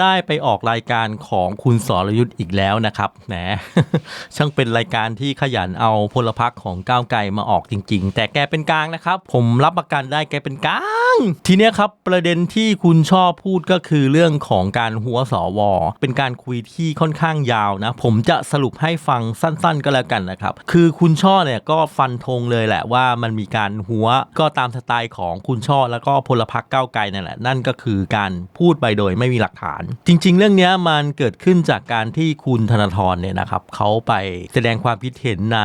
ได้ไปออกรายการของคุณสรยุทธ์อีกแล้วนะครับแหมช่างเป็นรายการที่ขยันเอาพลพรรคของก้าวไกลมาออกจริง ๆ แต่แกเป็นกลางนะครับ ผมรับประกันได้แกเป็นกลาง ทีเนี้ยครับประเด็นที่คุณชอบพูดก็คือเรื่องของการหัวสว เป็นการคุยที่ค่อนข้างยาวนะ ผมจะสรุปให้ฟังสั้น ๆ ก็แล้วกันนะครับ คือคุณช่อเนี่ยก็ฟันธงเลยแหละว่ามันมีการหัวก็ตามสไตล์ของคุณช่อแล้วก็พลพรรคก้าวไกลนั่นแหละนั่นก็คือการพูดไปโดยไม่มีหลักฐาน จริง ๆ เรื่องเนี้ยมันเกิดขึ้นจากการที่คุณธนาธรเนี่ยนะครับเขาไปแสดงความคิดเห็นใน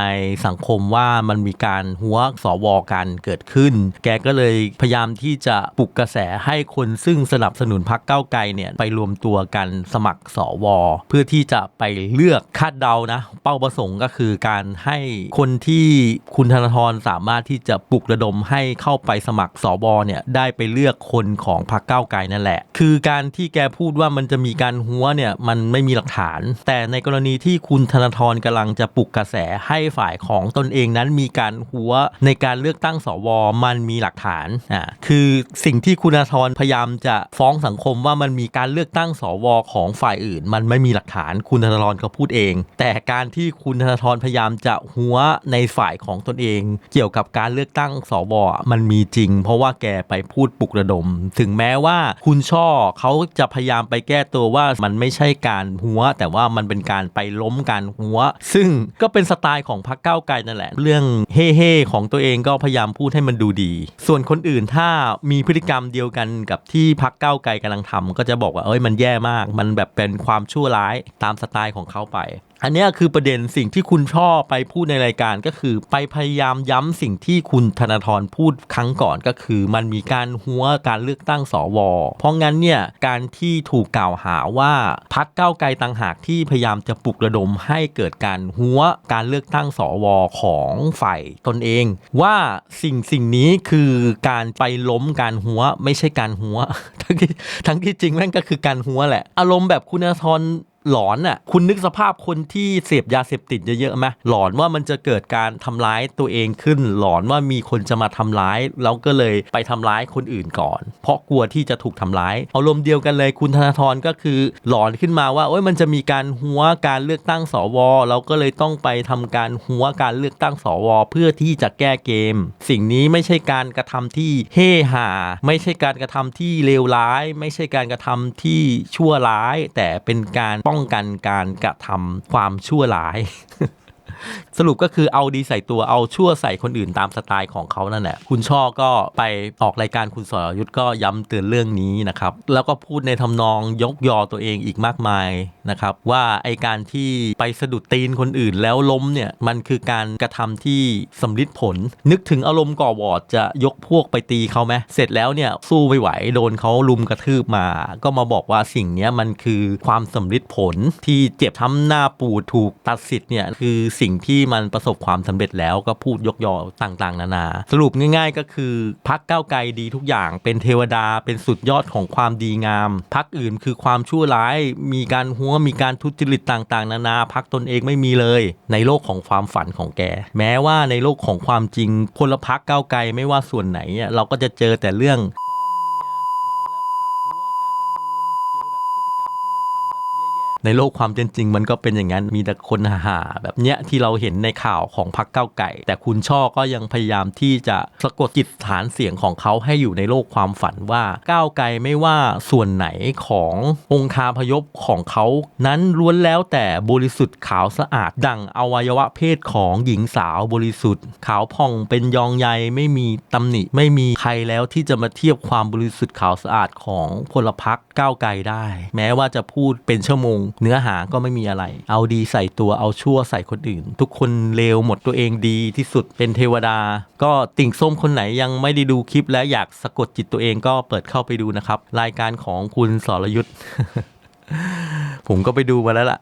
สังคมว่ามันมีการหัวสวกันเกิดขึ้น แกก็เลยพยายามที่จะปลุกกระแสให้คนซึ่งสนับสนุนพรรคก้าวไกลเนี่ยไปรวมตัวกันสมัครสวเพื่อที่จะไปเลือกคาดเดานะ เป้าประสงค์ก็คือการให้คนที่คุณธนาธรสามารถที่จะปลุกระดมให้เข้าไปสมัครสวเนี่ยได้ไปเลือกคนของพรรคก้าวไกลนั่นแหละ คือการที่แกพูดว่ามันจะมีการหัวเนี่ยมันไม่มีหลักฐาน แต่ในกรณีที่คุณธนาธรกำลังจะปลุกกระแสให้ฝ่ายของตนเองนั้นมีการหัวในการเลือกตั้งสวมันมีหลักฐานอ่าคือสิ่งที่คุณธนาธรพยายามจะฟ้องสังคมว่ามันมีการเลือกตั้งสวของฝ่ายอื่น มันไม่มีหลักฐานคุณธนาธรเขาพูดเอง แต่การที่คุณธนาธรพยายามจะหัวในฝ่ายของตนเอง เกี่ยวกับการเลือกตั้งสวมันมีจริง เพราะว่าแกไปพูดปลุกระดม ถึงแม้ว่าคุณช่อเขาจะพยายามไปแก้ตัวว่ามันไม่ใช่การหัว แต่ว่ามันเป็นการไปล้มการหัว ซึ่งก็เป็นสไตล์ของพรรคก้าวไกลนั่นแหละ เรื่องเฮ่เฮ่ๆของตัวเองก็พยายามพูดให้มันดูดี ส่วนคนอื่นถ้ามีพฤติกรรมเดียวกันกับที่พรรคก้าวไกลกำลังทำก็จะบอกว่าเอ้ยมันแย่มาก มันแบบเป็นความชั่วร้ายตามสไตล์ของเขาไป อันนี้คือประเด็นสิ่งที่คุณช่อไปพูดในรายการก็คือ ไปพยายามย้ำสิ่งที่คุณธนาธรพูดครั้งก่อนก็คือ มันมีการหัวการเลือกตั้งสว เพราะงั้นเนี่ยการที่ถูกกล่าวหาว่าพักเก้าไกลต่างหากที่พยายามจะปลุกระดมให้เกิดการหัวการเลือกตั้งสวของฝ่ายตนเอง ว่าสิ่งสิ่งนี้คือการไปล้มการหัวไม่ใช่การหัวทั้งที่ทั้งที่จริงแม่งก็คือการหัวแหละ อารมณ์แบบคุณธนาธร หลอนอะคุณนึกสภาพคนที่เสพยาเสพติดเยอะๆไหมหลอนว่ามันจะเกิดการทำร้ายตัวเองขึ้น หลอนว่ามีคนจะมาทำร้าย แล้วก็เลยไปทำร้ายคนอื่นก่อน เพราะกลัวที่จะถูกทำร้ายเอารมณ์เดียวกันเลยคุณธนาธรก็คือหลอนขึ้นมาว่าโอ้ยมันจะมีการหัวการเลือกตั้งสวเราก็เลยต้องไปทำการหัวการเลือกตั้งสวเพื่อที่จะแก้เกม สิ่งนี้ไม่ใช่การกระทำที่เฮ่หา ไม่ใช่การกระทำที่เลวร้าย ไม่ใช่การกระทำที่ชั่วร้าย แต่เป็นการป้องป้องกันการกระทำความชั่วร้ายสรุปก็คือเอาดีใส่ตัวเอาชั่วใส่คนอื่นตามสไตล์ของเขานั่นแหละคุณช่อก็ไปออกรายการคุณสรยุทธ์ก็ย้ำเตือนเรื่องนี้นะครับแล้วก็พูดในทำนองยกยอตัวเองอีกมากมายนะครับว่าไอการที่ไปสะดุดตีนคนอื่นแล้วล้มเนี่ยมันคือการกระทำที่สำลิดผล นึกถึงอารมณ์ก่อวอร์ดจะยกพวกไปตีเขาไหมเสร็จแล้วเนี่ยสู้ไม่ไหวโดนเขาลุมกระทืบมา ก็มาบอกว่าสิ่งนี้มันคือความสำลิดผลที่เจ็บช้ำหน้าปูดถูกตัดสิทธิ์เนี่ยคือสิ่งที่ที่มันประสบความสำเร็จแล้วก็พูดยกยอต่างๆ นานา สรุปง่าย ๆ ก็คือพักก้าวไกลดีทุกอย่างเป็นเทวดาเป็นสุดยอดของความดีงาม พักอื่นคือความชั่วร้าย มีการหัวมีการทุจริตต่างๆ นานา พักตนเองไม่มีเลย ในโลกของความฝันของแก แม้ว่าในโลกของความจริงพลพักก้าวไกลไม่ว่าส่วนไหนเราก็จะเจอแต่เรื่อง ในโลกความเป็นจริงมันก็เป็นอย่างนั้นมีแต่คนหาแบบเนี้ยที่เราเห็นในข่าวของพักเก้าวไก่ แต่คุณช่อก็ยังพยายามที่จะสะกดจิตฐานเสียงของเขาให้อยู่ในโลกความฝันว่าก้าวไกลไม่ว่าส่วนไหนขององคาพยพของเขานั้นล้วนแล้วแต่บริสุทธิ์ขาวสะอาด ดั่งอวัยวะเพศของหญิงสาวบริสุทธิ์ ขาวผ่องเป็นยองใยไม่มีตำหนิ ไม่มีใครแล้วที่จะมาเทียบความบริสุทธิ์ขาวสะอาดของพลพรรคก้าวไกลได้ แม้ว่าจะพูดเป็นชั่วโมงเนื้อหาก็ไม่มีอะไร เอาดีใส่ตัวเอาชั่วใส่คนอื่น ทุกคนเลวหมดตัวเองดีที่สุดเป็นเทวดา ก็ติ่งส้มคนไหนยังไม่ได้ดูคลิปและอยากสะกดจิตตัวเองก็เปิดเข้าไปดูนะครับ รายการของคุณสรยุทธ์ผมก็ไปดูมาแล้วล่ะ